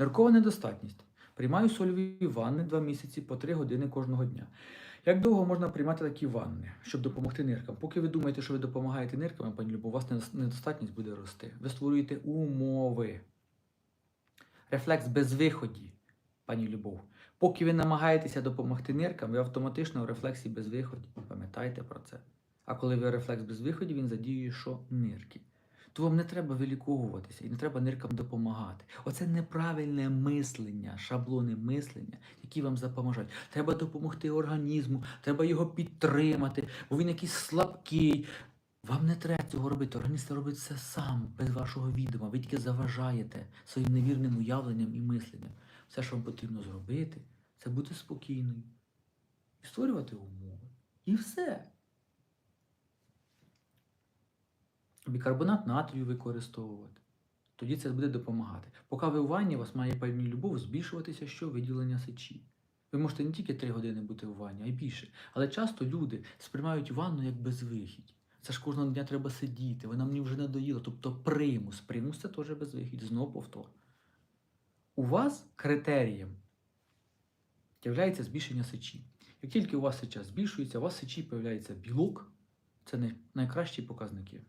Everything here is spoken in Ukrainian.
Ниркова недостатність. Приймаю сольові ванни 2 місяці по 3 години кожного дня. Як довго можна приймати такі ванни, щоб допомогти ниркам? Поки ви думаєте, що ви допомагаєте ниркам, пані Любов, у вас недостатність буде рости. Ви створюєте умови. Рефлекс безвиході, пані Любов. Поки ви намагаєтеся допомогти ниркам, ви автоматично в рефлексі безвиході. Пам'ятайте про це. А коли ви рефлекс безвиході, він задіює що нирки. То вам не треба виліковуватися і не треба ниркам допомагати. Оце неправильне мислення, шаблони мислення, які вам допоможуть. Треба допомогти організму, треба його підтримати, бо він якийсь слабкий. Вам не треба цього робити. Організм робить все сам, без вашого відома. Ви тільки заважаєте своїм невірним уявленням і мисленням. Все, що вам потрібно зробити, це бути спокійною і створювати умови. І все. Бікарбонат натрію використовувати. Тоді це буде допомагати. Поки ви у ванні, у вас має певні любов збільшуватися що виділення сечі. Ви можете не тільки 3 години бути в ванні, а й більше. Але часто люди сприймають ванну як безвихідь. Це ж кожного дня треба сидіти, вона мені вже надоїла. Тобто примус. Примус це теж безвихідь. Знову повтор. У вас критерієм є збільшення сечі. Як тільки у вас сеча збільшується, у вас сечі з'являється білок, це найкращі показники.